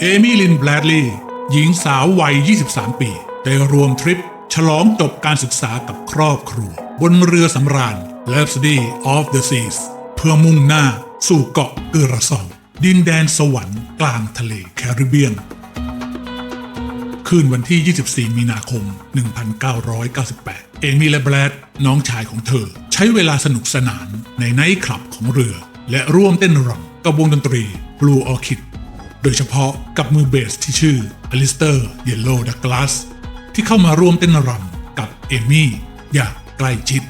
เอมิลินแบลดลีย์หญิงสาววัย 23 ปีได้รวมทริป ฉลองจบการศึกษากับครอบครัว บนเรือสำราญ Rhapsody of the Seas เพื่อมุ่งหน้าสู่เกาะเกอราซอง ดินแดนสวรรค์กลางทะเลแคริบเบียน คืนวันที่ 24 มีนาคม 1998 เอมี่และแบรดน้องชายของเธอ ใช้เวลาสนุกสนานในไนท์คลับของเรือ และร่วมเต้นรำกับวงดนตรี Blue Orchid โดยเฉพาะกับมือเบสที่ชื่ออลิสเตอร์เยลโลดักลาสที่เข้ามาร่วมเต้นรำกับเอมี่อย่างใกล้ชิด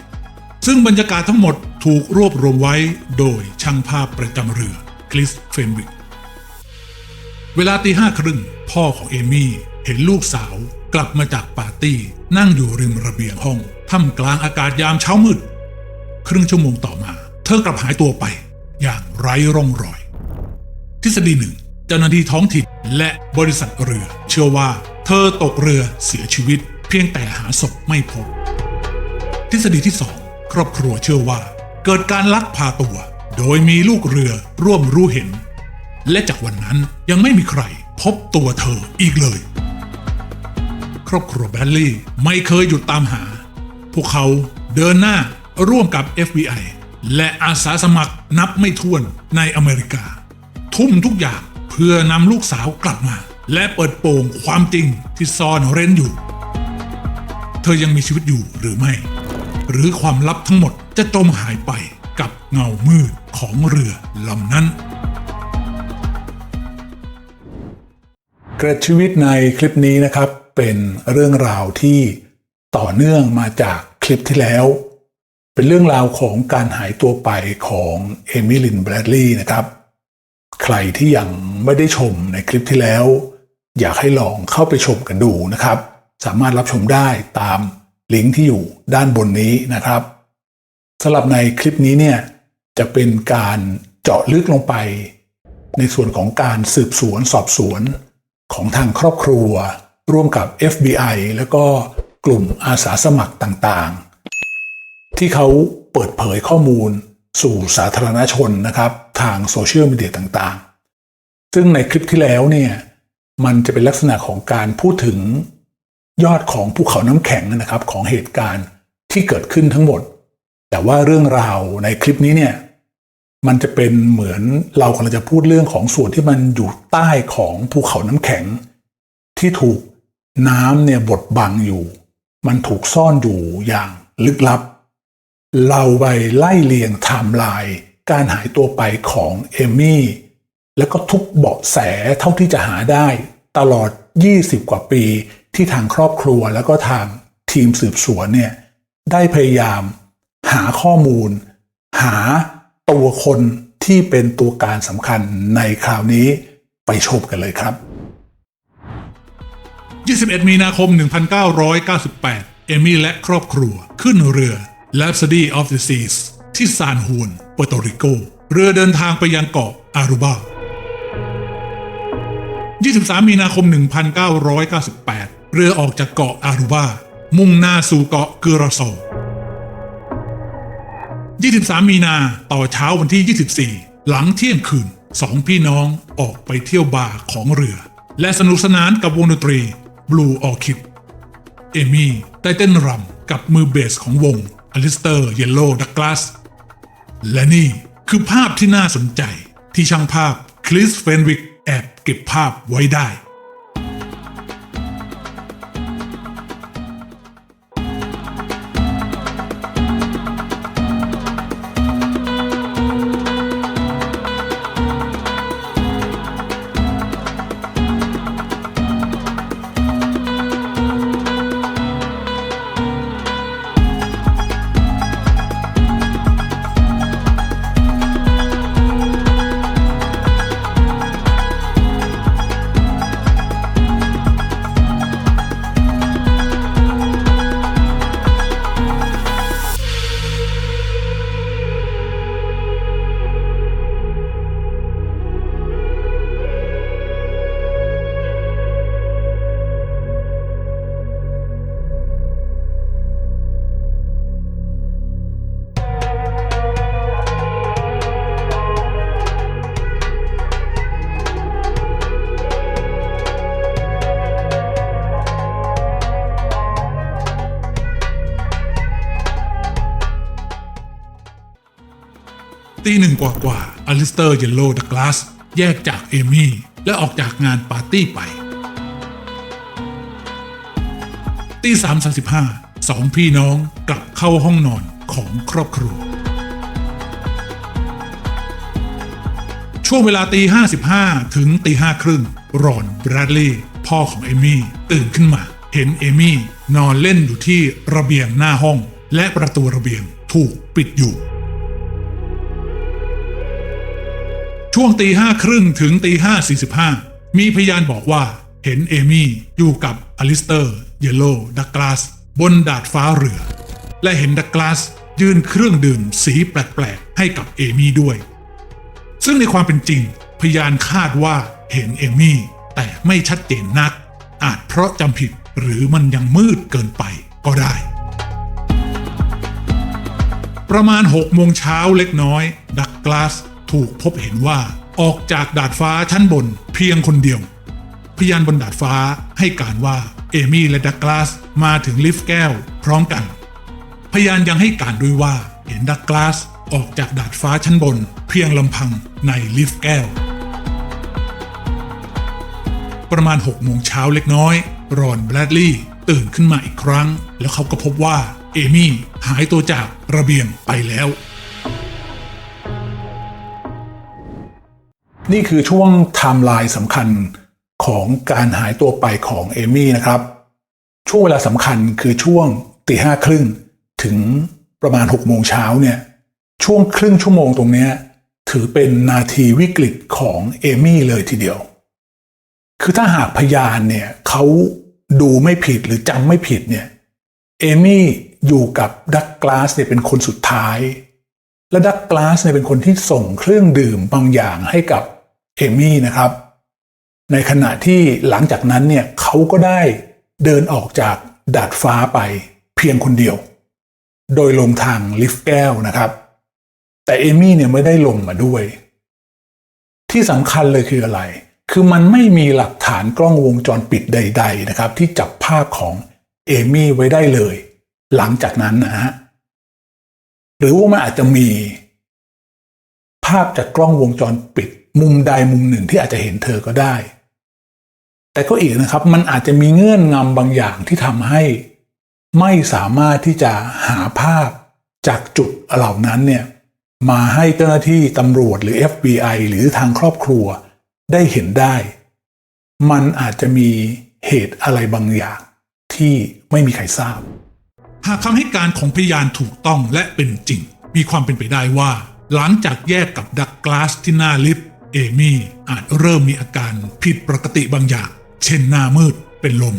ซึ่งบรรยากาศทั้งหมดถูกรวบรวมไว้โดยช่างภาพประจำเรือคริสเฟนวิกเวลาตีห้าครึ่งพ่อของเอมี่เห็นลูกสาวกลับมาจากปาร์ตี้นั่งอยู่ริมระเบียงห้องท่ามกลางอากาศยามเช้ามืด ครึ่งชั่วโมงต่อมา เธอกลับหายตัวไป อย่างไร้ร่องรอย ทฤษฎีหนึ่ง เจ้าหน้าที่ท้องถิ่นและบริษัทเรือ เชื่อว่า เธอตกเรือเสียชีวิต เพียงแต่หาศพไม่พบ ทฤษฎีที่สองครอบครัวเชื่อว่า เกิดการลักพาตัว โดยมีลูกเรือร่วมรู้เห็น และจากวันนั้นยังไม่มีใครพบตัวเธออีกเลย ครอบครัวแบดลี่ไม่เคยหยุดตามหา พวกเขาเดินหน้าร่วมกับ FBI และอาสาสมัครนับไม่ถ้วนในอเมริกา ทุ่มทุกอย่าง พื่อนำลูกสาวกลับมา และเปิดโปงความจริงที่ซ่อนเร้นอยู่ เธอยังมีชีวิตอยู่หรือไม่ หรือความลับทั้งหมดจะจมหายไปกับเงามืดของเรือลำนั้นเกร็ดชีวิตในคลิปนี้นะครับ เป็นเรื่องราวที่ต่อเนื่องมาจากคลิปที่แล้ว เป็นเรื่องราวของการหายตัวไปของเอมิลินแบรดลีย์นะครับ ใครที่ยังไม่ได้ชมในคลิปที่แล้ว อยากให้ลองเข้าไปชมกันดูนะครับ สามารถรับชมได้ตามลิงก์ที่อยู่ด้านบนนี้นะครับสำหรับในคลิปนี้เนี่ยจะเป็นการเจาะลึกลงไป ในส่วนของการสืบสวนสอบสวนของทางครอบครัว ร่วมกับ FBI แล้วก็กลุ่มอาสาสมัครต่างๆ ที่เขาเปิดเผยข้อมูล สู่สาธารณชนนะครับ ทางโซเชียลมีเดียต่างๆ ซึ่งในคลิปที่แล้วเนี่ยมันจะเป็นลักษณะของการพูดถึงยอดของภูเขาน้ำแข็งนะครับของเหตุการณ์ที่เกิดขึ้นทั้งหมด แต่ว่าเรื่องราวในคลิปนี้เนี่ยมันจะเป็นเหมือนเรากำลังจะพูดเรื่องของส่วนที่มันอยู่ใต้ของภูเขาน้ำแข็ง ที่ถูกน้ำเนี่ยบดบังอยู่ มันถูกซ่อนอยู่อย่างลึกลับ เราไปไล่เลียงไทม์ไลน์การหายตัวไปของเอมี่แล้วก็ทุกเบาะแสเท่าที่จะหาได้ตลอด 20 กว่าปีที่ทางครอบครัวแล้วก็ทางทีมสืบสวนเนี่ยได้พยายามหาข้อมูล หาตัวคนที่เป็นตัวการสำคัญในคราวนี้ไปชมกันเลยครับ 21 มีนาคม 1998 เอมี่และครอบครัวขึ้นเรือ Rhapsody of the Seas ที่ซานฮวนเปอร์โตริโก เรือเดินทางไปยังเกาะอารูบา 23 มีนาคม 1998 เรือออกจากเกาะอารูบา มุ่งหน้าสู่เกาะเกอราโซ23 มีนาต่อเช้าวันที่ 24 หลังเที่ยงคืนสองพี่น้องออกไปเที่ยวบาร์ของเรือ และสนุกสนานกับวงดนตรี Blue Orchid เอมี่ได้เต้นรำกับมือเบสของวง อลิสเตอร์ เยลโลดักลาส และนี่คือภาพที่น่าสนใจที่ช่างภาพคริสเฟนวิกแอบเก็บภาพไว้ได้ ว่ากว่าอลิสเตอร์เยลโลดักลาสแยกจากเอมี่ และออกจากงานปาร์ตี้ไป ตีสามสสิบห้าสองพี่น้องกลับเข้าห้องนอนของครอบครัว ช่วงเวลาตีห้าสิบห้าถึงตีห้าครึ่งรอนแบรดลีย์พ่อของเอมี่ ตื่นขึ้นมา เห็นเอมี่นอนเล่นอยู่ที่ระเบียงหน้าห้อง และประตูระเบียงถูกปิดอยู่ ช่วงตีห้าครึ่งถึงตีห้าสี่สิบห้ามีพยานบอกว่าเห็นเอมี่อยู่กับอลิสเตอร์ เยลโลดักลาส บนดาดฟ้าเรือ และเห็นดักลาสยื่นเครื่องดื่มสีแปลกๆ ให้กับเอมี่ด้วย ซึ่งในความเป็นจริง พยานคาดว่าเห็นเอมี่ แต่ไม่ชัดเจนนัก อาจเพราะจำผิดหรือมันยังมืดเกินไปก็ได้ ประมาณ6โมงเช้าเล็กน้อย ดักกลาส ถูกพบเห็นว่าออกจากดาดฟ้าชั้นบนเพียงคนเดียว พยานบนดาดฟ้าให้การว่าเอมี่และดักลาสมาถึงลิฟต์แก้วพร้อมกัน พยานยังให้การด้วยว่าเห็นดักกลาสออกจากดาดฟ้าชั้นบน เพียงลำพังในลิฟต์แก้ว ประมาณ6โมงเช้าเล็กน้อย รอนแบรดลีย์ตื่นขึ้นมาอีกครั้ง แล้วเขาก็พบว่าเอมี่หายตัวจากระเบียงไปแล้ว นี่คือช่วงไทม์ไลน์สำคัญของการหายตัวไปของเอมี่นะครับ ช่วงเวลาสำคัญคือช่วงตีห้าครึ่งถึงประมาณ6โมงเช้าเนี่ยช่วงครึ่งชั่วโมงตรงนี้ถือเป็นนาทีวิกฤตของเอมี่เลยทีเดียว คือถ้าหากพยานเนี่ยเขาดูไม่ผิดหรือจำไม่ผิดเนี่ยเอมี่อยู่กับดักกลาสเนี่ยเป็นคนสุดท้าย และดักกลาสเนี่ยเป็นคนที่ส่งเครื่องดื่มบางอย่างให้กับ เอมี่นะครับ ในขณะที่หลังจากนั้นเนี่ยเขาก็ได้เดินออกจากดาดฟ้าไปเพียงคนเดียว โดยลงทางลิฟต์แก้วนะครับ แต่เอมี่เนี่ยไม่ได้ลงมาด้วย ที่สำคัญเลยคืออะไร คือมันไม่มีหลักฐานกล้องวงจรปิดใด ๆ นะครับ ที่จับภาพของเอมี่ไว้ได้เลย หลังจากนั้นนะฮะหรือว่ามันอาจจะมี ภาพจากกล้องวงจรปิด มุมใดมุมหนึ่งที่อาจจะเห็นเธอก็ได้ แต่ก็อีกนะครับ มันอาจจะมีเงื่อนงำบางอย่างที่ทำให้ ไม่สามารถที่จะหาภาพจากจุดเหล่านั้นเนี่ยมาให้เจ้าหน้าที่ตำรวจหรือ FBI หรือทางครอบครัวได้เห็นได้ มันอาจจะมีเหตุอะไรบางอย่างที่ไม่มีใครทราบ หากคำให้การของพยานถูกต้องและเป็นจริง มีความเป็นไปได้ว่า หลังจากแยกกับดักกลาสที่หน้าลิฟต์ เอมี่อาจเริ่มมีอาการผิดปกติบางอย่าง เช่นหน้ามืดเป็นลม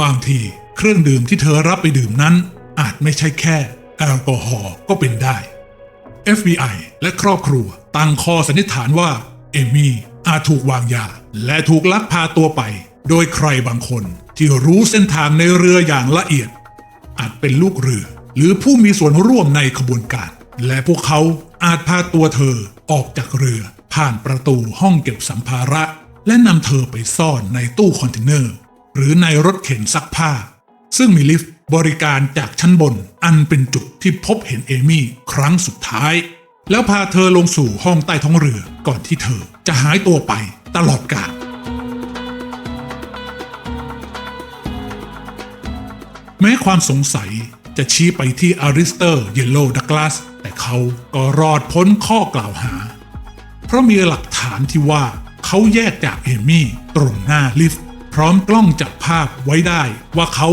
บางทีเครื่องดื่มที่เธอรับไปดื่มนั้น อาจไม่ใช่แค่แอลกอฮอล์ก็เป็นได้ FBI และครอบครัวตั้งข้อสันนิษฐานว่าเอมี่อาจถูกวางยา และถูกลักพาตัวไป โดยใครบางคนที่รู้เส้นทางในเรืออย่างละเอียด อาจเป็นลูกเรือ หรือผู้มีส่วนร่วมในขบวนการ และพวกเขาอาจพาตัวเธอออกจากเรือ ผ่านประตูห้องเก็บสัมภาระ และนำเธอไปซ่อนในตู้คอนเทนเนอร์ หรือในรถเข็นซักผ้า ซึ่งมีลิฟต์บริการจากชั้นบนอันเป็นจุดที่พบเห็นเอมี่ครั้งสุดท้าย แล้วพาเธอลงสู่ห้องใต้ท้องเรือก่อนที่เธอจะหายตัวไปตลอดกาลแม้ความสงสัยจะชี้ไปที่อาริสเตอร์เยลโลดักลาสแต่เขาก็รอดพ้นข้อกล่าวหา เพราะมีหลักฐานที่ว่าเขาแยกจากเอมี่ตรงหน้าลิฟต์พร้อมกล้องจับภาพไว้ได้ว่าเขา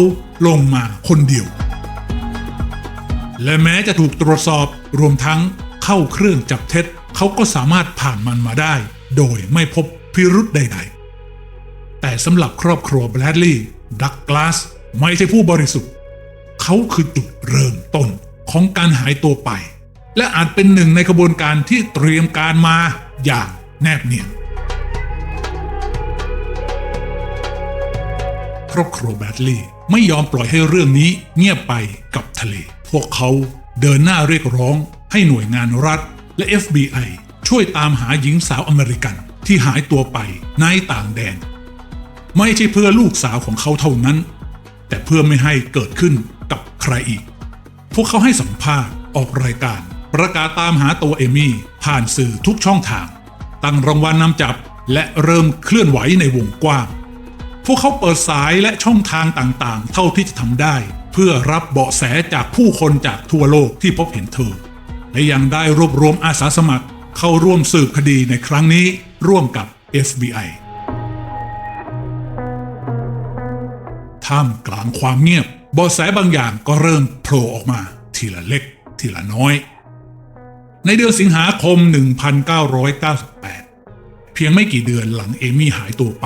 ลงมาคนเดียว และแม้จะถูกตรวจสอบรวมทั้งเข้าเครื่องจับเท็จเขาก็สามารถผ่านมันมาได้ โดยไม่พบพิรุธใด ๆ แต่สำหรับครอบครัวแบรดลีย์ดักกลาสไม่ใช่ผู้บริสุทธิ์ เขาคือจุดเริ่มต้นของการหายตัวไป และอาจเป็นหนึ่งในกระบวนการที่เตรียมการมา อย่างแนบเนียนครอบครัวแบดลีย์ไม่ยอมปล่อยให้เรื่องนี้เงียบไปกับทะเล พวกเขาเดินหน้าเรียกร้องให้หน่วยงานรัฐและ FBI ช่วยตามหาหญิงสาวอเมริกันที่หายตัวไปในต่างแดน ไม่ใช่เพื่อลูกสาวของเขาเท่านั้น แต่เพื่อไม่ให้เกิดขึ้นกับใครอีก พวกเขาให้สัมภาษณ์ออกรายการ ประกาศตามหาตัวเอมี่ผ่านสื่อทุกช่องทาง ตั้งรางวัลนำจับและเริ่มเคลื่อนไหวในวงกว้าง พวกเขาเปิดสายและช่องทางต่างๆ เท่าที่จะทำได้ เพื่อรับเบาะแสจากผู้คนจากทั่วโลกที่พบเห็นเธอ และยังได้รวบรวมอาสาสมัครเข้าร่วมสืบคดีในครั้งนี้ร่วมกับ FBI ท่ามกลางความเงียบ เบาะแสบางอย่างก็เริ่มโผล่ออกมา ทีละเล็ก ทีละน้อย ในเดือนสิงหาคม 1998 เพียงไม่กี่เดือนหลังเอมี่หายตัวไป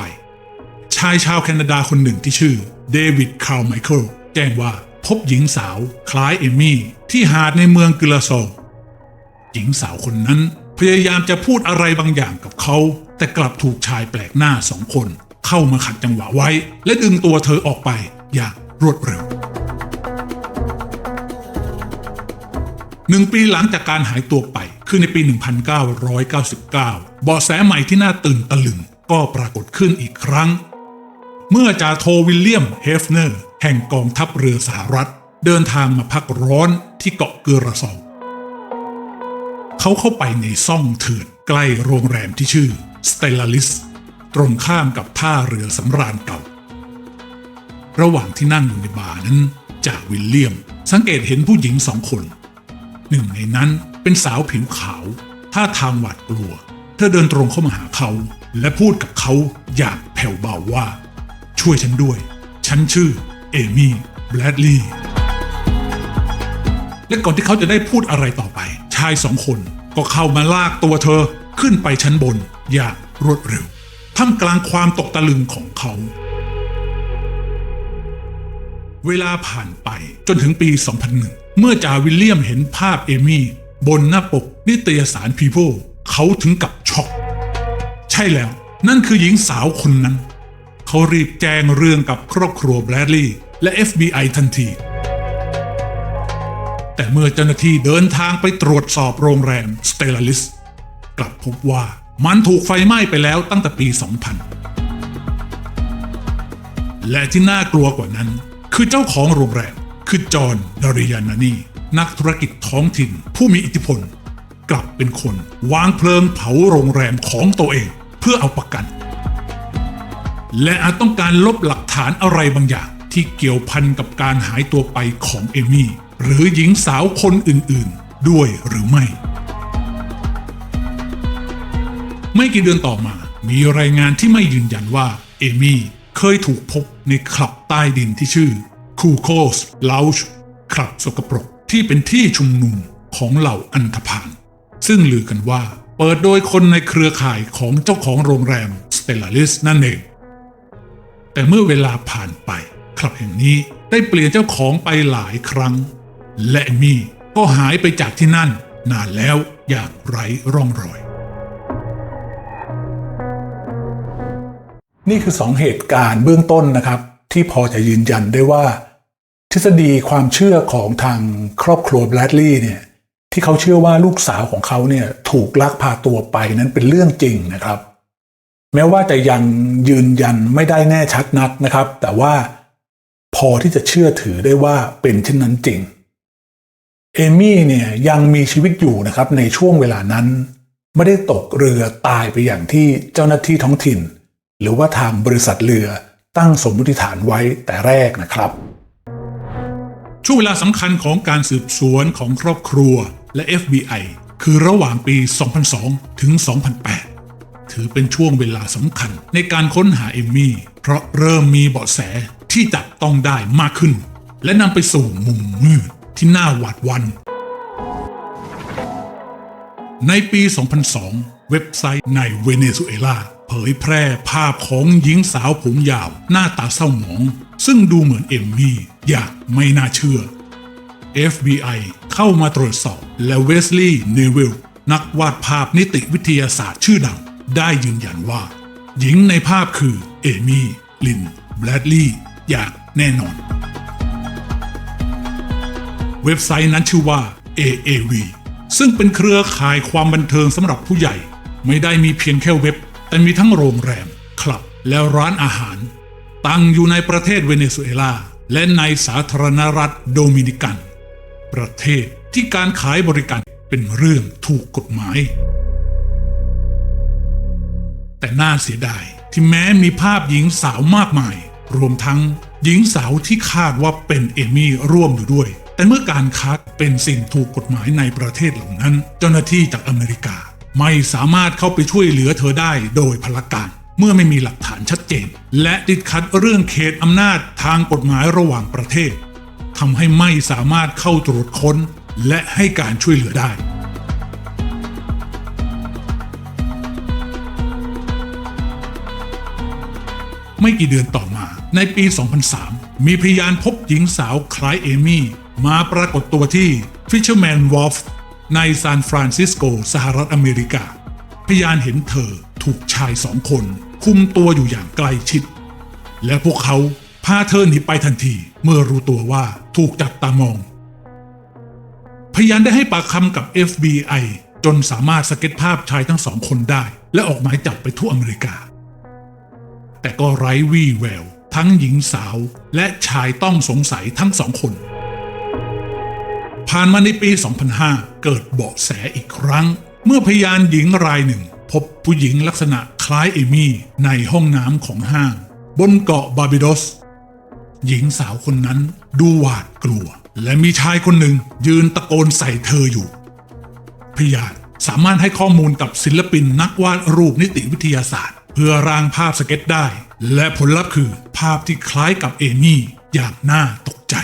ชายชาวแคนาดาคนหนึ่งที่ชื่อเดวิดคาร์ไมเคิลแจ้งว่าพบหญิงสาวคล้ายเอมี่ที่หาดในเมืองกิลาโซ หญิงสาวคนนั้นพยายามจะพูดอะไรบางอย่างกับเขา แต่กลับถูกชายแปลกหน้าสองคน เข้ามาขัดจังหวะไว้ และดึงตัวเธอออกไปอย่างรวดเร็ว หนึ่งปีหลังจากการหายตัวไป คือในปี 1999เบาะแสใหม่ที่น่าตื่นตะลึงก็ปรากฏขึ้นอีกครั้ง เมื่อจ่าโทวิลเลียมเฮฟเนอร์ แห่งกองทัพเรือสหรัฐ เดินทางมาพักร้อนที่เกาะเกอราซองเขาเข้าไปในซ่องเถื่อนใกล้โรงแรมที่ชื่อสเตลลาลิสตรงข้ามกับท่าเรือสำราญเก่า ระหว่างที่นั่งอยู่ในบาร์นั้นจ่าวิลเลียม สังเกตเห็นผู้หญิงสองคน หนึ่งในนั้นเป็นสาวผิวขาวท่าทางหวาดกลัว เธอเดินตรงเข้ามาหาเขา และพูดกับเขาอย่างแผ่วเบาว่า ช่วยฉันด้วย ฉันชื่อเอมี่แบรดลีย์และก่อนที่เขาจะได้พูดอะไรต่อไป ชายสองคนก็เข้ามาลากตัวเธอขึ้นไปชั้นบนอย่างรวดเร็วท่ามกลางความตกตะลึงของเขา เวลาผ่านไปจนถึงปี 2001 เมื่อจาวิลเลียมเห็นภาพเอมี่ บนหน้าปกนิตยสาร People เขาถึงกับช็อก ใช่แล้ว นั่นคือหญิงสาวคนนั้น เขารีบแจ้งเรื่องกับครอบครัวแบรดลีย์และ FBI ทันที แต่เมื่อเจ้าหน้าที่เดินทางไปตรวจสอบโรงแรมสเตลลิสกลับพบว่ามันถูกไฟไหม้ไปแล้วตั้งแต่ปี 2000 และที่น่ากลัวกว่านั้น คือเจ้าของโรงแรม คือจอห์นดาริยานานีนักธุรกิจท้องถิ่น ผู้มีอิทธิพล กลับเป็นคน วางเพลิงเผาโรงแรมของตัวเอง เพื่อเอาประกัน และอาจต้องการลบหลักฐานอะไรบางอย่าง ที่เกี่ยวพันกับการหายตัวไปของเอมี่หรือหญิงสาวคนอื่นๆ ด้วยหรือไม่ ไม่กี่เดือนต่อมา มีรายงานที่ไม่ยืนยันว่าเอมี่เคยถูกพบในคลับใต้ดินที่ชื่อ คูโคสลาวช์คลับสกปรกที่เป็นที่ชุมนุมของเหล่าอันธพาลซึ่งลือกันว่า เปิดโดยคนในเครือข่ายของเจ้าของโรงแรมสเตลลาลิสนั่นเอง แต่เมื่อเวลาผ่านไป คลับแห่งนี้ได้เปลี่ยนเจ้าของไปหลายครั้ง และมี่ก็หายไปจากที่นั่น นานแล้วอย่างไร้ร่องรอย นี่คือสองเหตุการณ์เบื้องต้นนะครับ ที่พอจะยืนยันได้ว่า ทฤษฎีความเชื่อของทางครอบครัวแบรดลีย์เนี่ยที่เขาเชื่อว่าลูกสาวของเขาเนี่ยถูกลักพาตัวไปนั้นเป็นเรื่องจริงนะครับ แม้ว่าจะยังยืนยันไม่ได้แน่ชัดนักนะครับ แต่ว่าพอที่จะเชื่อถือได้ว่าเป็นเช่นนั้นจริง เอมี่เนี่ยยังมีชีวิตอยู่นะครับในช่วงเวลานั้น ไม่ได้ตกเรือตายไปอย่างที่เจ้าหน้าที่ท้องถิ่น หรือว่าทางบริษัทเรือตั้งสมมติฐานไว้แต่แรกนะครับ ช่วงเวลาสำคัญของการสืบสวนของครอบครัวและ FBI คือระหว่างปี 2002 ถึง 2008 ถือเป็นช่วงเวลาสำคัญในการค้นหาเอมมี่ เพราะเริ่มมีเบาะแสที่จับต้องได้มากขึ้น และนำไปสู่มุมมืดที่น่าหวาดหวัน ในปี 2002 เว็บไซต์ในเวเนซุเอลาเผยแพร่ภาพของหญิงสาวผมยาว หน้าตาเศร้าหมอง ซึ่งดูเหมือนเอมมี่อย่างไม่น่าเชื่อ FBI เข้ามาตรวจสอบและเวสลีย์เนวิลนักวาดภาพนิติวิทยาศาสตร์ชื่อดัง ได้ยืนยันว่า หญิงในภาพคือเอมี่ลินแบรดลีย์อย่างแน่นอน เว็บไซต์นั้นชื่อว่า AAV ซึ่งเป็นเครือข่ายความบันเทิงสำหรับผู้ใหญ่ ไม่ได้มีเพียงแค่เว็บ แต่มีทั้งโรงแรม คลับ และร้านอาหาร ตั้งอยู่ในประเทศเวเนซุเอลา และในสาธารณรัฐโดมินิกัน ประเทศที่การขายบริการเป็นเรื่องถูกกฎหมาย แต่น่าเสียดายที่แม้มีภาพหญิงสาวมากมาย รวมทั้งหญิงสาวที่คาดว่าเป็นเอมี่ร่วมอยู่ด้วย แต่เมื่อการค้าเป็นสิ่งถูกกฎหมายในประเทศเหล่านั้น เจ้าหน้าที่จากอเมริกา ไม่สามารถเข้าไปช่วยเหลือเธอได้โดยพลการ เมื่อไม่มีหลักฐานชัดเจน และติดขัดเรื่องเขตอำนาจทางกฎหมายระหว่างประเทศทำให้ไม่สามารถเข้าตรวจค้น และให้การช่วยเหลือได้ ไม่กี่เดือนต่อมาในปี 2003 มีพยานพบหญิงสาวคล้ายเอมี่ มาปรากฏตัวที่ Fisherman Wharf ในซานฟรานซิสโก สหรัฐอเมริกา พยานเห็นเธอถูกชายสองคน คุมตัวอยู่อย่างใกล้ชิด และพวกเขาพาเธอหนีไปทันทีเมื่อรู้ตัวว่าถูกจับตามอง พยานได้ให้ปากคำกับ FBI จนสามารถสเก็ตภาพชายทั้งสองคนได้ และออกหมายจับไปทั่วอเมริกา แต่ก็ไร้วี่แวว ทั้งหญิงสาวและชายต้องสงสัยทั้งสองคน ผ่านมาในปี 2005 เกิดเบาะแสอีกครั้ง เมื่อพยานหญิงรายหนึ่ง พบผู้หญิงลักษณะคล้ายเอมี่ในห้องน้ำของห้าง บนเกาะบาบิโดส หญิงสาวคนนั้นดูหวาดกลัว และมีชายคนหนึ่งยืนตะโกนใส่เธออยู่ พยานสามารถให้ข้อมูลกับศิลปินนักวาดรูปนิติวิทยาศาสตร์ เพื่อร่างภาพสเก็ตได้ และผลลัพธ์คือภาพที่คล้ายกับเอมี่อย่างน่าตกใจ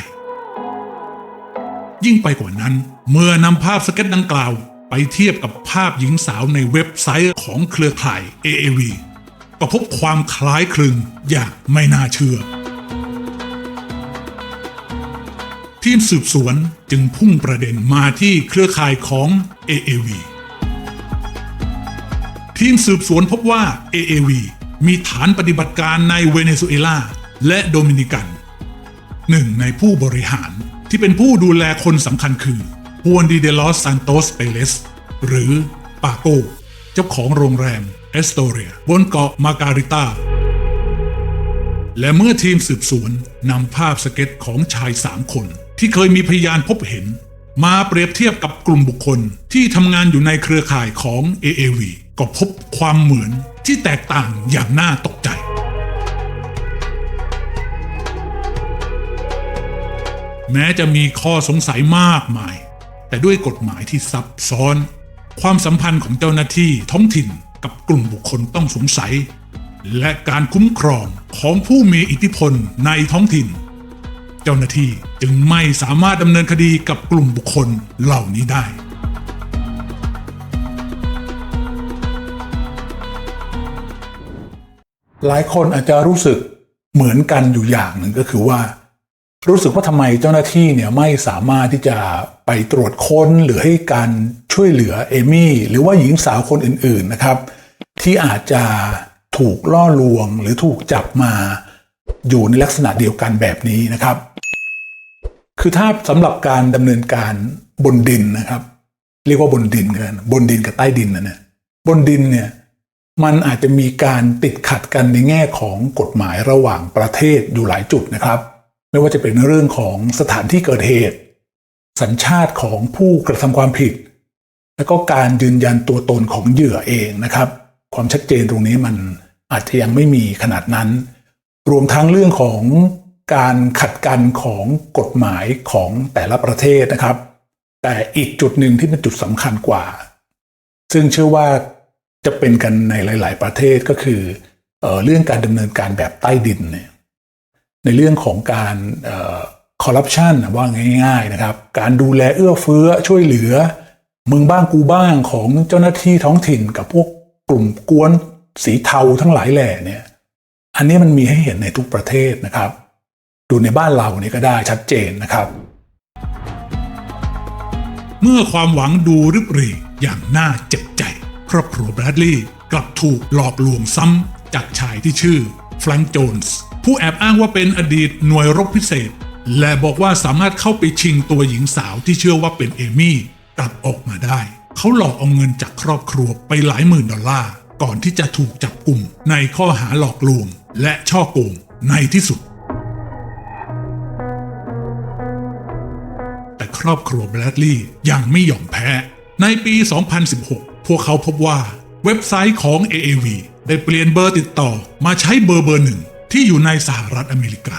ยิ่งไปกว่านั้น เมื่อนำภาพสเก็ตดังกล่าว ไปเทียบกับภาพหญิงสาวในเว็บไซต์ของเครือข่าย AAV ก็พบความคล้ายคลึงอย่างไม่น่าเชื่อ ทีมสืบสวนจึงพุ่งประเด็นมาที่เครือข่ายของ AAV ทีมสืบสวนพบว่า AAV มีฐานปฏิบัติการในเวเนซุเอลาและโดมินิกัน หนึ่งในผู้บริหาร ที่เป็นผู้ดูแลคนสำคัญคือฮวนดีเดลอสซานโตสเปเลสหรือปาโกเจ้าของโรงแรมเอสโตเรียบนเกาะมาการิตาและเมื่อทีมสืบสวนนำภาพสเก็ตของชายสามคน ที่เคยมีพยานพบเห็น มาเปรียบเทียบกับกลุ่มบุคคลที่ทำงานอยู่ในเครือข่ายของ AAV ก็พบความเหมือนที่แตกต่างอย่างน่าตกใจ แม้จะมีข้อสงสัยมากมาย แต่ด้วยกฎหมายที่ซับซ้อน ความสัมพันธ์ของเจ้าหน้าที่ท้องถิ่นกับกลุ่มบุคคลต้องสงสัย และการคุ้มครองของผู้มีอิทธิพลในท้องถิ่น เจ้าหน้าที่จึงไม่สามารถดำเนินคดีกับกลุ่มบุคคลเหล่านี้ได้หลายคนอาจจะรู้สึกเหมือนกันอยู่อย่างหนึ่งก็คือว่า รู้สึกว่าทำไมเจ้าหน้าที่เนี่ยไม่สามารถที่จะไปตรวจค้นหรือให้การช่วยเหลือเอมี่หรือว่าหญิงสาวคนอื่นๆนะครับ ที่อาจจะถูกล่อลวงหรือถูกจับมาอยู่ในลักษณะเดียวกันแบบนี้นะครับ คือถ้าสำหรับการดำเนินการบนดินนะครับ เรียกว่าบนดินกันบนดินกับใต้ดินนะเนี่ยบนดินเนี่ยมันอาจจะมีการติดขัดกันในแง่ของกฎหมายระหว่างประเทศอยู่หลายจุดนะครับ ไม่ว่าจะเป็นเรื่องของสถานที่เกิดเหตุ สัญชาติของผู้กระทำความผิด แล้วก็การยืนยันตัวตนของเหยื่อเองนะครับ ความชัดเจนตรงนี้มันอาจจะยังไม่มีขนาดนั้น รวมทั้งเรื่องของการขัดกันของกฎหมายของแต่ละประเทศนะครับ แต่อีกจุดหนึ่งที่เป็นจุดสำคัญกว่า ซึ่งเชื่อว่าจะเป็นกันในหลาย ๆ ประเทศก็คือเออเรื่องการดำเนินการแบบใต้ดินเนี่ย ในเรื่องของการคอร์รัปชันว่าง่าย ๆนะครับ การดูแลเอื้อเฟื้อช่วยเหลือ มึงบ้างกูบ้างของเจ้าหน้าที่ท้องถิ่นกับพวกกลุ่มกวนสีเทาทั้งหลายแหล่เนี่ยอันนี้มันมีให้เห็นในทุกประเทศนะครับ ดูในบ้านเรานี่ก็ได้ชัดเจนนะครับ เมื่อความหวังดูริบหรี่อย่างน่าเจ็บใจ ครอบครัวแบรดลีย์กลับถูกหลอกลวงซ้ำจากชายที่ชื่อแฟรงค์โจนส์ ผู้แอบอ้างว่าเป็นอดีตหน่วยรบพิเศษ และบอกว่าสามารถเข้าไปชิงตัวหญิงสาวที่เชื่อว่าเป็นเอมี่กลับออกมาได้ เขาหลอกเอาเงินจากครอบครัวไปหลายหมื่นดอลลาร์ก่อนที่จะถูกจับกลุ่มในข้อหาหลอกลวง และช่อโกงในที่สุด แต่ครอบครัวแบรดลีย์ยังไม่ยอมแพ้ ในปี 2016 พวกเขาพบว่าเว็บไซต์ของ AAV ได้เปลี่ยนเบอร์ติดต่อมาใช้เบอร์เบอร์หนึ่ง ที่อยู่ในสหรัฐอเมริกา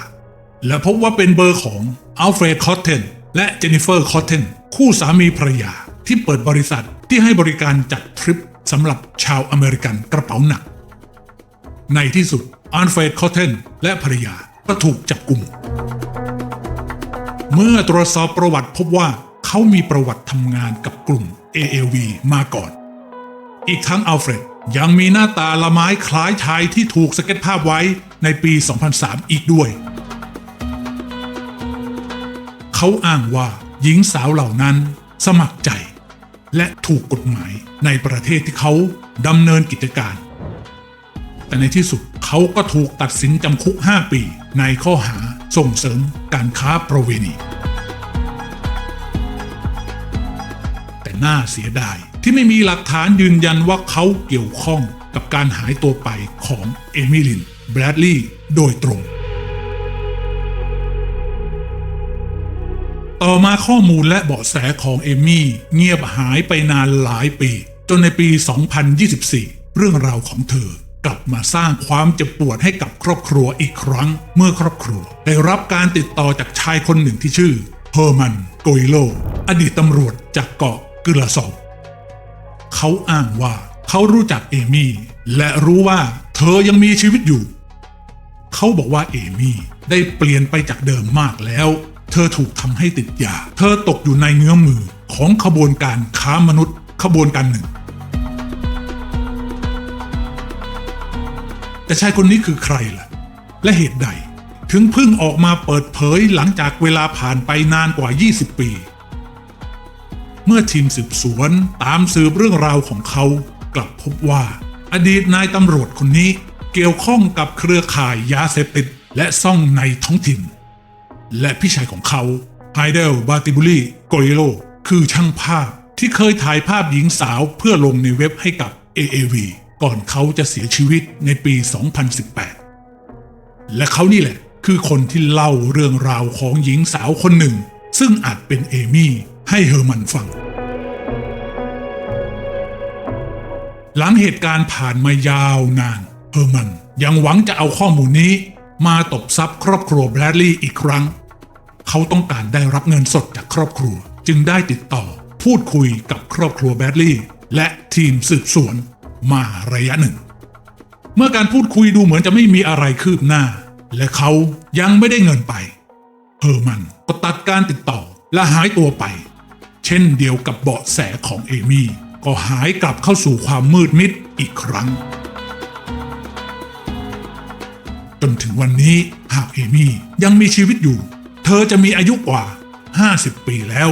และพบว่าเป็นเบอร์ของอัลเฟรดคอตเทนและเจนนิเฟอร์คอตเทนคู่สามีภรรยาที่เปิดบริษัทที่ให้บริการจัดทริปสำหรับชาวอเมริกันกระเป๋าหนัก ในที่สุดอันเฟรดคอตเทนและภรรยาก็ถูกจับกลุ่ม เมื่อตรวจสอบประวัติพบว่าเขามีประวัติทำงานกับกลุ่ม AAV มาก่อน อีกทั้งอัลเฟรด ยังมีหน้าตาละไม้คล้ายชายที่ถูกสเก็ตภาพไว้ในปี 2003 อีกด้วย เขาอ้างว่าหญิงสาวเหล่านั้นสมัครใจ และถูกกฎหมายในประเทศที่เขาดำเนินกิจการ แต่ในที่สุดเขาก็ถูกตัดสินจำคุก 5 ปี ในข้อหาส่งเสริมการค้าประเวณี แต่น่าเสียดาย ที่ไม่มีหลักฐานยืนยันว่าเขาเกี่ยวข้องกับการหายตัวไปของเอมิลินแบรดลีย์โดยตรง ต่อมาข้อมูลและเบาะแสของเอมี่เงียบหายไปนานหลายปี จนในปี 2024 เรื่องราวของเธอกลับมาสร้างความเจ็บปวดให้กับครอบครัวอีกครั้ง เมื่อครอบครัว ได้รับการติดต่อจากชายคนหนึ่งที่ชื่อเฮอร์มันโกยโล อดีตตำรวจจากเกาะกึลาซอฟ เขาอ้างว่าเขารู้จักเอมี่ และรู้ว่าเธอยังมีชีวิตอยู่ เขาบอกว่าเอมี่ได้เปลี่ยนไปจากเดิมมากแล้ว เธอถูกทำให้ติดยา เธอตกอยู่ในเงื้อมือของขบวนการค้ามนุษย์ ขบวนการหนึ่ง แต่ชายคนนี้คือใครล่ะ และเหตุใด ถึงเพิ่งออกมาเปิดเผยหลังจากเวลาผ่านไปนานกว่า 20 ปี เมื่อทีมสืบสวนตามสืบเรื่องราวของเขา กลับพบว่า อดีตนายตำรวจคนนี้เกี่ยวข้องกับเครือข่ายยาเสพติดและซ่องในท้องถิ่น และพี่ชายของเขาไฮเดลบาติบุลีโกริโลคือช่างภาพที่เคยถ่ายภาพหญิงสาวเพื่อลงในเว็บให้กับ AAV ก่อนเขาจะเสียชีวิตในปี 2018 และเขานี่แหละ คือคนที่เล่าเรื่องราวของหญิงสาวคนหนึ่ง ซึ่งอาจเป็นเอมี่ ให้เฮอร์มันฟัง หลังเหตุการณ์ผ่านมายาวนาน เฮอร์มันยังหวังจะเอาข้อมูลนี้ มาตบทรัพย์ครอบครัวแบรดลีย์อีกครั้ง เขาต้องการได้รับเงินสดจากครอบครัว จึงได้ติดต่อพูดคุยกับครอบครัวแบรดลีย์และทีมสืบสวนมาระยะหนึ่ง เมื่อการพูดคุยดูเหมือนจะไม่มีอะไรคืบหน้า และเขายังไม่ได้เงินไป เฮอร์มันก็ตัดการติดต่อและหายตัวไป เช่นเดียวกับเบาะแสของเอมี่ ก็หายกลับเข้าสู่ความมืดมิดอีกครั้ง จนถึงวันนี้หากเอมี่ยังมีชีวิตอยู่ เธอจะมีอายุกว่า 50 ปีแล้ว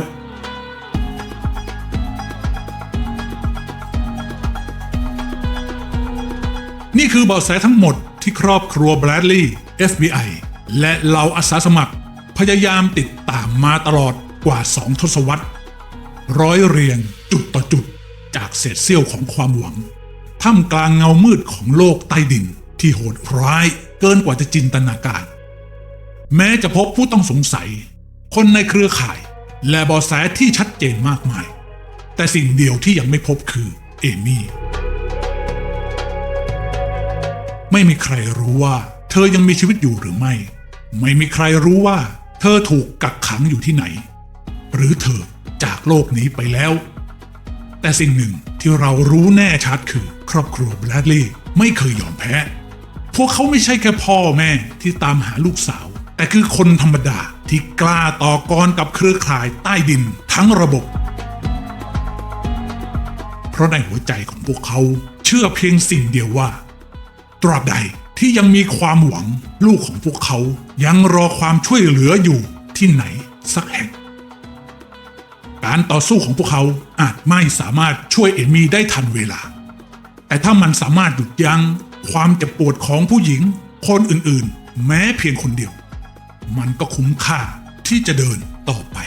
นี่คือเบาะแสทั้งหมดที่ครอบครัวแบรดลีย์ FBI และเหล่าอาสาสมัคร พยายามติดตามมาตลอดกว่าสองทศวรรษ ร้อยเรียงจุดต่อจุดจากเศษเสี้ยวของความหวังท่ามกลางเงามืดของโลกใต้ดินที่โหดร้ายเกินกว่าจะจินตนาการ แม้จะพบผู้ต้องสงสัย คนในเครือข่ายและเบาะแสที่ชัดเจนมากมาย แต่สิ่งเดียวที่ยังไม่พบคือเอมี่ ไม่มีใครรู้ว่า เธอยังมีชีวิตอยู่หรือไม่ ไม่มีใครรู้ว่า เธอถูกกักขังอยู่ที่ไหน หรือเธอ จากโลกนี้ไปแล้ว แต่สิ่งหนึ่งที่เรารู้แน่ชัดคือ ครอบครัวแบรดลีย์ไม่เคยยอมแพ้ พวกเขาไม่ใช่แค่พ่อแม่ที่ตามหาลูกสาว แต่คือคนธรรมดาที่กล้าต่อกรกับเครือข่ายใต้ดินทั้งระบบ เพราะในหัวใจของพวกเขาเชื่อเพียงสิ่งเดียวว่า ตราบใดที่ยังมีความหวังลูกของพวกเขายังรอความช่วยเหลืออยู่ที่ไหนสักแห่ง การต่อสู้ของพวกเขาอาจไม่สามารถช่วยเอมี่ได้ทันเวลา แต่ถ้ามันสามารถหยุดยั้งความเจ็บปวดของผู้หญิงคนอื่นๆ แม้เพียงคนเดียว มันก็คุ้มค่าที่จะเดินต่อไป